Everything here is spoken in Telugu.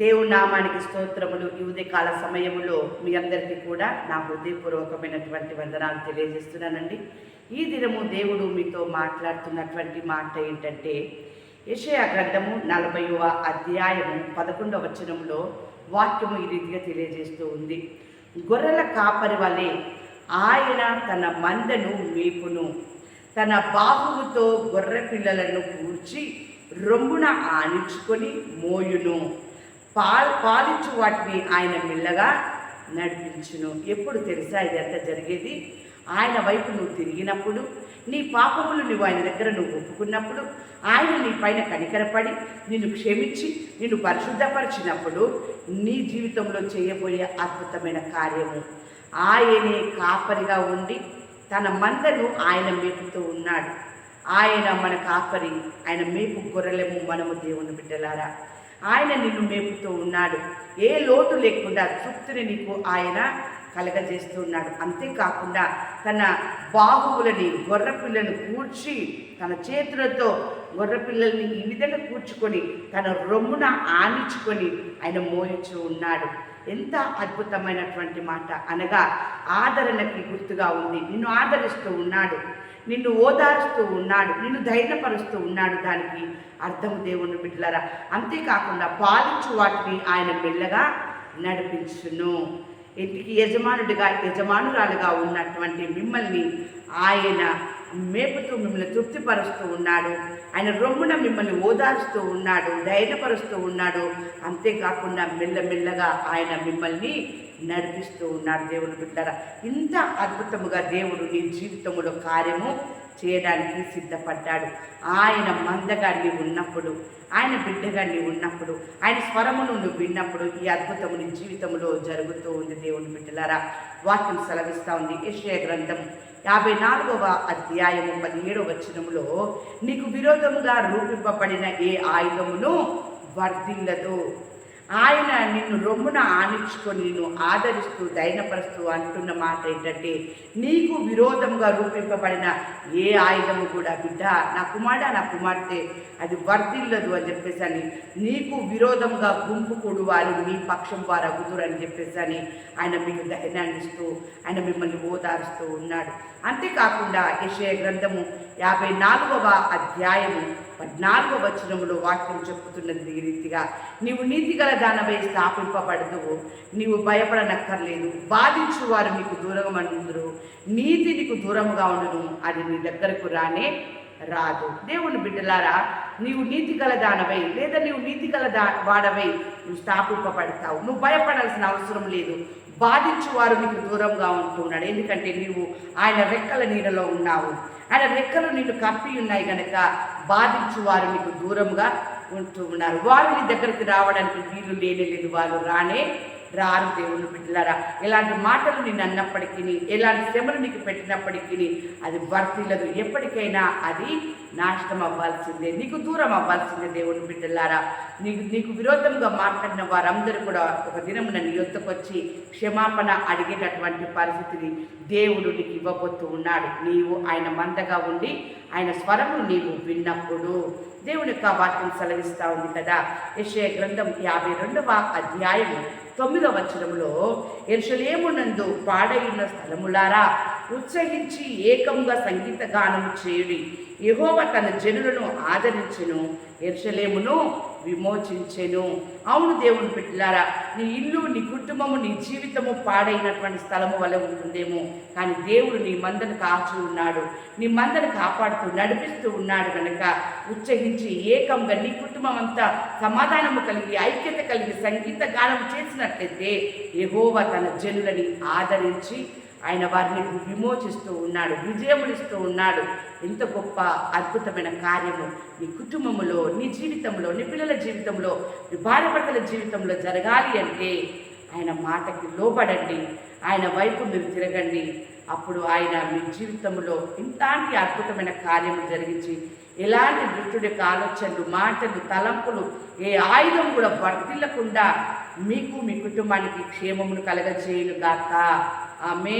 దేవుని నామానికి స్తోత్రములు ఈ ఉదయకాల సమయములో మీ అందరికీ కూడా నా హృదయపూర్వకమైనటువంటి వందనాలు తెలియజేస్తున్నానండి. ఈ దినము దేవుడు మీతో మాట్లాడుతున్నటువంటి మాట ఏంటంటే యషయా గ్రంథము నలభైవ అధ్యాయము పదకొండవ వచనంలో వాక్యము ఈ రీతిగా తెలియజేస్తూ ఉంది. గొర్రెల కాపరి వలె ఆయన తన మందను మేపును. తన బాహువుతో గొర్రె పిల్లలను కూర్చి రొమ్మున ఆనించుకొని మోయును. పాల్ పాలించు వాటిని ఆయన మెల్లగా నడిపించును. ఎప్పుడు తెలుసా ఇదంతా జరిగేది? ఆయన వైపు నువ్వు తిరిగినప్పుడు నీ పాపములు నువ్వు ఆయన దగ్గర నువ్వు ఒప్పుకున్నప్పుడు ఆయన నీ పైన కనికరపడి నిన్ను క్షమించి నిన్ను పరిశుద్ధపరిచినప్పుడు నీ జీవితంలో చేయబోయే అద్భుతమైన కార్యము. ఆయనే కాపరిగా ఉండి తన మందను ఆయన మేపుతూ ఉన్నాడు. ఆయన మన కాపరి ఆయన మేపు గొర్రెలము మనము దేవుని బిడ్డలారా. ఆయన నిన్ను మేపుతూ ఉన్నాడు. ఏ లోటు లేకుండా తృప్తిని నీకు ఆయన కలగజేస్తూ ఉన్నాడు. అంతేకాకుండా తన బాహువులని గొర్రెపిల్లను కూర్చి తన చేతులతో గొర్రెపిల్లల్ని ఈ విధంగా కూర్చుకొని తన రొమ్మున ఆనించుకొని ఆయన మోయించు ఉన్నాడు. ఎంత అద్భుతమైనటువంటి మాట అనగా ఆదరణకి గుర్తుగా ఉంది. నిన్ను ఆదరిస్తూ ఉన్నాడు నిన్ను ఓదారుస్తూ ఉన్నాడు నిన్ను ధైర్యపరుస్తూ ఉన్నాడు దానికి అర్థం దేవుని బిడ్డలరా. అంతేకాకుండా పాలించు వాటిని ఆయన మెల్లగా నడిపించును. ఇంటికి యజమానుడిగా యజమానురాలుగా ఉన్నటువంటి మిమ్మల్ని ఆయన మేపుతూ మిమ్మల్ని తృప్తిపరుస్తూ ఉన్నాడు. ఆయన రొమ్మున మిమ్మల్ని ఓదారుస్తూ ఉన్నాడు ధైర్యపరుస్తూ ఉన్నాడు. అంతేకాకుండా మెల్లమెల్లగా ఆయన మిమ్మల్ని నడిపిస్తూ ఉన్నాడు దేవుని బిడ్డారా. ఇంత అద్భుతముగా దేవుడు నీ జీవితంలో కార్యము చేయడానికి సిద్ధపడ్డాడు. ఆయన మందగా నీవు ఉన్నప్పుడు ఆయన బిడ్డగా నీవు ఉన్నప్పుడు ఆయన స్వరమును నువ్వు విన్నప్పుడు ఈ అద్భుతము నీ జీవితంలో జరుగుతూ ఉంది దేవుని బిడ్డలారా. వాక్యం సెలవిస్తూ ఉంది. యెషయా గ్రంథం యాభై నాలుగవ అధ్యాయము పదిహేడవ వచనములో నీకు విరోధముగా రూపింపబడిన ఏ ఆయుధమును వర్ధిల్లదు. ఆయన నిన్ను రొమ్మున ఆనించుకొని నిన్ను ఆదరిస్తూ దైనపరుస్తూ అంటున్న మాట ఏంటంటే నీకు విరోధంగా రూపింపబడిన ఏ ఆయుధము కూడా బిడ్డ నా కుమారుడ నా కుమార్తె అది వర్తిల్లదు అని చెప్పేసి అని నీకు విరోధంగా గుంపు కూడు వారు నీ పక్షం వారు అగుదురు అని చెప్పేసి అని ఆయన మీకు ధైర్యాన్ని ఆయన మిమ్మల్ని ఓదారుస్తూ ఉన్నాడు. అంతేకాకుండా యశయ గ్రంథము యాభై నాలుగవ అధ్యాయము పద్నాలుగో వచనంలో వాక్యం చెప్పుతున్నది ఈ రీతిగా. నీవు నీతిగల దానవై స్థాపింపబడదు నీవు భయపడనక్కర్లేదు. బాధించు వారు నీకు దూరంగా ఉందరు నీతి నీకు దూరముగా ఉండును. అది నీ దగ్గరకు రానే రాదు. దేవుని బిడ్డలారా నీవు నీతి గల దానవై లేదా నీవు నీతి గల దా వాడవై నువ్వు స్థాపింపబడతావు. నువ్వు భయపడాల్సిన అవసరం లేదు. బాధించు వారు నీకు దూరంగా ఉంటున్నాడు. ఎందుకంటే నీవు ఆయన రెక్కల నీడలో ఉన్నావు. ఆయన రెక్కలు నిన్ను కప్పి ఉన్నాయి కనుక బాధించు వారు నీకు దూరంగా ఉంటూ ఉన్నారు. వారు నీ దగ్గరికి రావడానికి వీలు లేనే లేదు. వాళ్ళు రానే రారు దేవుళ్ళు బిడ్డలారా. ఎలాంటి మాటలు నేను అన్నప్పటికీ ఎలాంటి శ్రమలు నీకు పెట్టినప్పటికీ అది వర్తిల్లదు. ఎప్పటికైనా అది నాశనం అవ్వాల్సిందే. నీకు దూరం అవ్వాల్సిందే దేవుని బిడ్డలారా. నీకు నీకు విరోధంగా మాట్లాడిన వారందరూ కూడా ఒక దినమున నన్ను ఎత్తుకొచ్చి క్షమాపణ అడిగేటటువంటి పరిస్థితిని దేవుడు నీకు ఇవ్వబోతూ ఉన్నాడు. నీవు ఆయన మందగా ఉండి ఆయన స్వరము నీవు విన్నప్పుడు. దేవుని యొక్క వాక్యం సెలవిస్తూ ఉంది కదా. యశయ గ్రంథం యాభై రెండవ అధ్యాయము తొమ్మిదవ వచనంలో ఎరుషలేమునందు పాడైన స్థలములారా? ఉత్సహించి ఏకంగా సంగీత గానము చేయుడి. యహోవ తన జనులను ఆదరించెను ఎరుషలేమును విమోచించెను. అవును దేవుని పెట్టిలారా నీ ఇల్లు నీ కుటుంబము నీ జీవితము పాడైనటువంటి స్థలము వల్ల ఉంటుందేమో. కానీ దేవుడు నీ మందను కాచు ఉన్నాడు. నీ మందను కాపాడుతూ నడిపిస్తూ ఉన్నాడు కనుక ఉత్సహించి ఏకంగా నీ కుటుంబం అంతా సమాధానము కలిగి ఐక్యత కలిగి సంగీత గానం చేసినట్లయితే యెహోవ తన జనులని ఆదరించి ఆయన వారిని విమోచిస్తూ ఉన్నాడు విజయములిస్తూ ఉన్నాడు. ఎంత గొప్ప అద్భుతమైన కార్యము. నీ కుటుంబంలో నీ జీవితంలో నీ పిల్లల జీవితంలో నీ భార్యభర్తల జీవితంలో జరగాలి అంటే ఆయన మాటకి లోబడండి. ఆయన వైపు మీరు తిరగండి. అప్పుడు ఆయన మీ జీవితంలో ఇంతాంటి అద్భుతమైన కార్యము జరిగించి ఎలాంటి దుష్టుడి యొక్క ఆలోచనలు మాటలు తలంపులు ఏ ఆయుధం కూడా వర్తిల్లకుండా మీకు మీ కుటుంబానికి క్షేమమును కలగజేయును గాక. ఆమె